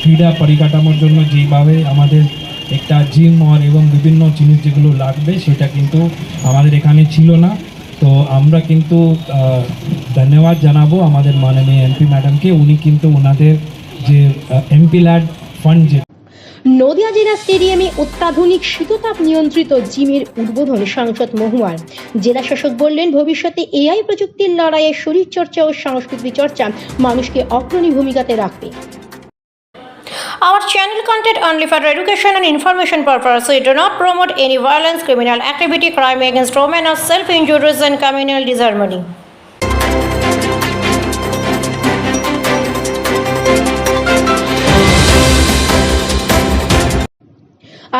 ক্রীড়া পরিকাঠামোর জন্য যেভাবে আমাদের একটা জিম আর এবং বিভিন্ন জিনিস যেগুলো লাগবে, সেটা কিন্তু আমাদের এখানে ছিল না। তো আমরা কিন্তু ধন্যবাদ জানাব আমাদের মাননীয় এমপি ম্যাডামকে উনি কিন্তু ওনাদের যে এমপি ল্যাড ফান্ড যে নদিয়া জেলা স্টেডিয়ামে অত্যাধুনিক শীততাপ নিয়ন্ত্রিত জিমের উদ্বোধন সাংসদ মহুয়ার। জেলা শাসক বললেন, ভবিষ্যতে এআই প্রযুক্তির লড়াইয়ে শরীরচর্চা ও সংস্কৃতি চর্চা মানুষকে অগ্রণী ভূমিকাতে রাখবে। Our channel content only for education and information purpose. We do not promote any violence, criminal activity, crime against women, or self-injuries and communal disharmony.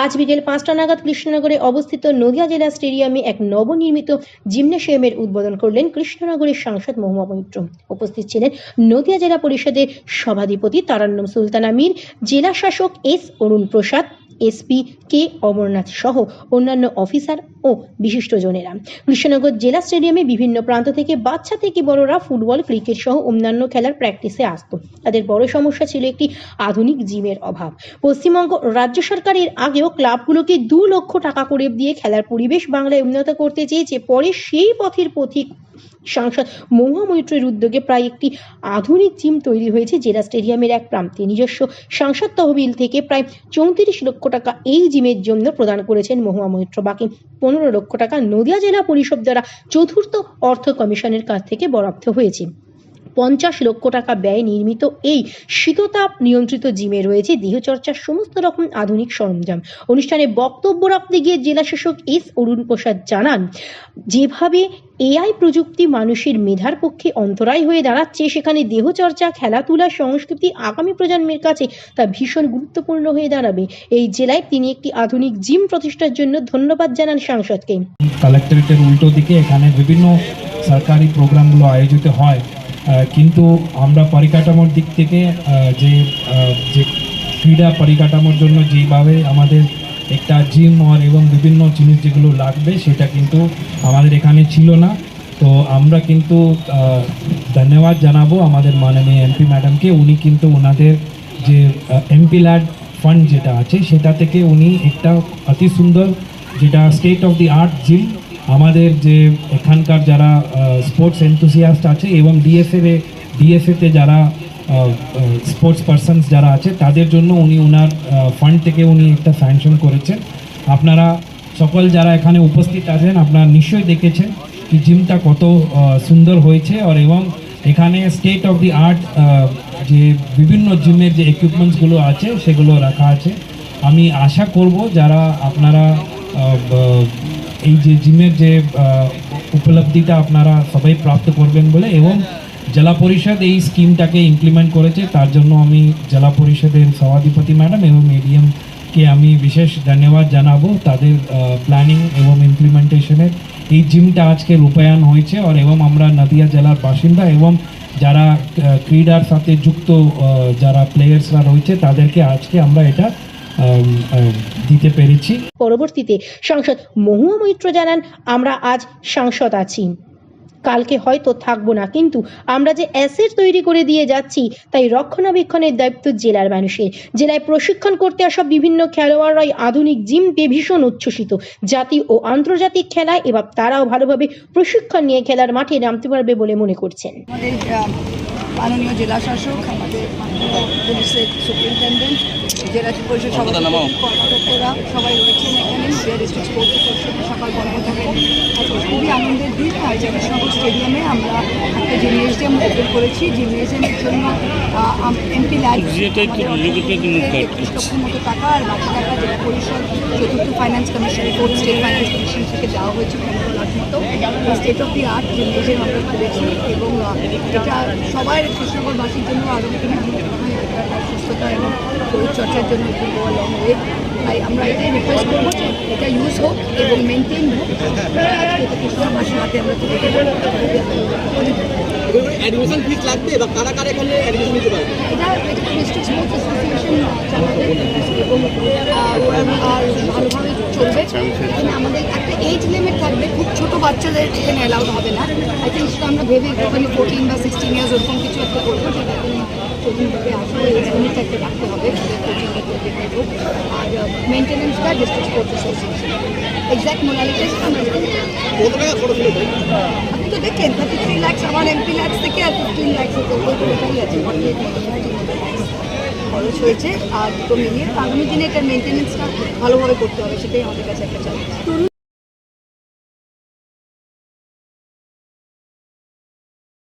আজ বিকেল পাঁচটা নাগাদ কৃষ্ণনগরে অবস্থিত নদিয়া জেলা স্টেডিয়ামে এক নবনির্মিত জিমনেশিয়ামের উদ্বোধন করলেন কৃষ্ণনগরের সাংসদ মহুমা মৈত্র উপস্থিত ছিলেন নদিয়া জেলা পরিষদের সভাধিপতি তারান্নম সুলতান মীর, জেলা শাসক S Arun Prasad SP K Amarnath সহ অন্যান্য অফিসার ও বিশিষ্টজনেরা কৃষ্ণনগর জেলা স্টেডিয়ামে বিভিন্ন প্রান্ত থেকে বাচ্চা থেকে বড়রা ফুটবল, ক্রিকেট সহ অন্যান্য খেলার প্র্যাকটিসে আসতো। তাদের বড় সমস্যা ছিল একটি আধুনিক জিমের অভাব। পশ্চিমবঙ্গ রাজ্য সরকারের আগেও ক্লাবগুলোকে দু লক্ষ টাকা করে দিয়ে খেলার পরিবেশ বাংলায় উন্নত করতে চেয়েছে। পরে সেই পথের পথিক সাংসদ মহুয়া মৈত্রের উদ্যোগে প্রায় একটি আধুনিক জিম তৈরি হয়েছে জেলা স্টেডিয়ামের এক প্রান্তে। নিজস্ব সাংসদ তহবিল থেকে প্রায় চৌত্রিশ লক্ষ টাকা এই জিমের জন্য প্রদান করেছেন মহুয়া মৈত্র। বাকি পনেরো লক্ষ টাকা নদিয়া জেলা পরিষদ দ্বারা চতুর্থ অর্থ কমিশনের কাছ থেকে বরাদ্দ হয়েছে। পঞ্চাশ লক্ষ টাকা ব্যয় নির্মিত এই শীততাপ নিয়ন্ত্রিত জিমে রয়েছে। দেহচর্চার সমস্ত রকম আধুনিক সরঞ্জাম। অনুষ্ঠানে বক্তব্য রাখতে গিয়ে জেলা শাসক এস অরুণ প্রসাদ জানান, যেভাবে এআই প্রযুক্তি মানুষের মেধার পক্ষে অন্তরায় হয়ে দাঁড়াচ্ছে, সেখানে দেহচর্চা, খেলাধুলা, সংস্কৃতি, আগামী প্রজন্মের কাছে তা ভীষণ গুরুত্বপূর্ণ হয়ে দাঁড়াবে। এই জেলায় তিনি একটি আধুনিক জিম প্রতিষ্ঠার জন্য ধন্যবাদ জানান সাংসদকে। কালেক্টরেটের উল্টো দিকে এখানে বিভিন্ন সরকারি প্রোগ্রামগুলো আয়োজিত হয়। কিন্তু আমরা পরিকাঠামোর দিক থেকে যে যে ক্রীড়া পরিকাঠামোর জন্য যেভাবে আমাদের একটা জিম আর এবং বিভিন্ন জিনিস যেগুলো লাগবে, সেটা কিন্তু আমাদের এখানে ছিল না। তো আমরা কিন্তু ধন্যবাদ জানাব আমাদের মাননীয় এমপি ম্যাডামকে উনি কিন্তু ওনাদের যে এমপি ল্যাড ফান্ড যেটা আছে, সেটা থেকে উনি একটা অতি সুন্দর যেটা state of the art gym আমাদের যে এখানকার যারা স্পোর্টস এনথুসিয়াস্ট আছে এবং ডিএফএ ডিএফএতে যারা স্পোর্টস পারসনস যারা আছে, তাদের জন্য উনি ওনার ফান্ড থেকে উনি একটা স্যাংশন করেছেন। আপনারা সকল যারা এখানে উপস্থিত আছেন, আপনারা নিশ্চয়ই দেখেছেন কি জিমটা কত সুন্দর হয়েছে আর এবং এখানে স্টেট অফ দি আর্ট যে বিভিন্ন জিমের যে ইকুইপমেন্টসগুলো আছে, সেগুলো রাখা আছে। আমি আশা করব যারা আপনারা এই যে জিমের যে উপলব্ধিটা আপনারা সবাই প্রাপ্ত করবেন বলে এবং জেলা পরিষদ এই স্কিমটাকে ইমপ্লিমেন্ট করেছে, তার জন্য আমি জেলা পরিষদের সভাধিপতি ম্যাডাম এবং এডিএমকে আমি বিশেষ ধন্যবাদ জানাব। তাদের প্ল্যানিং এবং ইমপ্লিমেন্টেশনের এই জিমটা আজকে রূপায়ণ হয়েছে আর এবং আমরা নদিয়া জেলার বাসিন্দা এবং যারা ক্রীড়ার সাথে যুক্ত যারা প্লেয়ার্সরা রয়েছে, তাদেরকে আজকে আমরা এটা দিতে পেরেছি। পরবর্তীতে সাংসদ মহুয়া মৈত্র জানান আমরা আজ সাংসদ আছি। কালকে হয়তো থাকব না কিন্তু আমরা যে অ্যাসেট তৈরি করে দিয়ে যাচ্ছি তাই রক্ষণাবেক্ষণের দায়িত্ব জেলার মানুষের। জেলায় প্রশিক্ষণ করতে আসা বিভিন্ন খেলোয়াড়রাই আধুনিক জিম পেয়ে ভীষণ উচ্ছ্বসিত। জাতি ও আন্তর্জাতিক খেলায় এবার তারাও ভালোভাবে প্রশিক্ষণ নিয়ে খেলার মাঠে নামতে পারবে বলে মনে করছেন। আমাদের মাননীয় জেলা শাসক আমাদের পুলিশের সুপারিনটেন্ডেন্ট জেলা পরিষদ সভাপতি কর্মকর্তারা সবাই রয়েছেন এখানে। নদিয়া ডিস্ট্রিক্ট স্পোর্টস অ্যাসোসিয়েশনের সকাল বন্ধ আজকে খুবই আনন্দের দিন। আর জগৎনগর স্টেডিয়ামে আমরা একটা জিমনেজিয়াম ওপেন করেছি। জিমনেজিয়ামের জন্য এমপি একত্রিশ লক্ষের মতো টাকা আর বাকি টাকা জেলা পরিষদ চতুর্থ finance commission fourth state finance commission থেকে দেওয়া হয়েছে। মতো state of the art gymnasium আমরা করেছি এবং এটা সবাই কৃষ্ণগরবাসীর জন্য আরও সুস্থতা এবং শরীরচর্চার জন্য লং ওয়ে তাই আমরা এটাই রিকোয়েস্ট করব যে এটা ইউজ হোক এবং মেনটেন হোক। আজকে এটা কৃষ্ণগরবাসীর হাতে আমরা তুলে অ্যাডমিশন ফিস লাগবে বা কারা কারা এখানে অ্যাডমিশন নিতে পারবে? এটা এটা ডিস্ট্রিক্ট স্পোর্টস অ্যাসোসিয়েশন চালাবে এবং আহ, ওরা আর ভালোভাবে চলবে। এখানে আমাদের একটা এজ লিমিট থাকবে খুব ছোট বাচ্চাদের এখানে অ্যালাউড হবে না। আই থিঙ্ক সেটা আমরা ভেবে একটুখানি ফোরটিন বা সিক্সটিন ইয়ার্স ওরকম কিছু একটা করব কোচিং থেকে আসলে এই ইউনিটটা একটু রাখতে হবে আর মেনটেন্যান্সটা স্পোর্টস অ্যাসোসিয়েশন এক্স্যাক্ট মোনালিটিস আমরা আপনি তো দেখলেন থার্টি থ্রি ল্যাক্স আমার এমপি ল্যাক্স থেকে আর ফিফটিন ওইটাই আছে? খরচ হয়েছে আর দুটো মিলিয়ে আগামী দিনে এটার মেনটেন্যান্সটা ভালোভাবে করতে হবে, সেটাই আমাদের কাছে একটা চ্যালেঞ্জ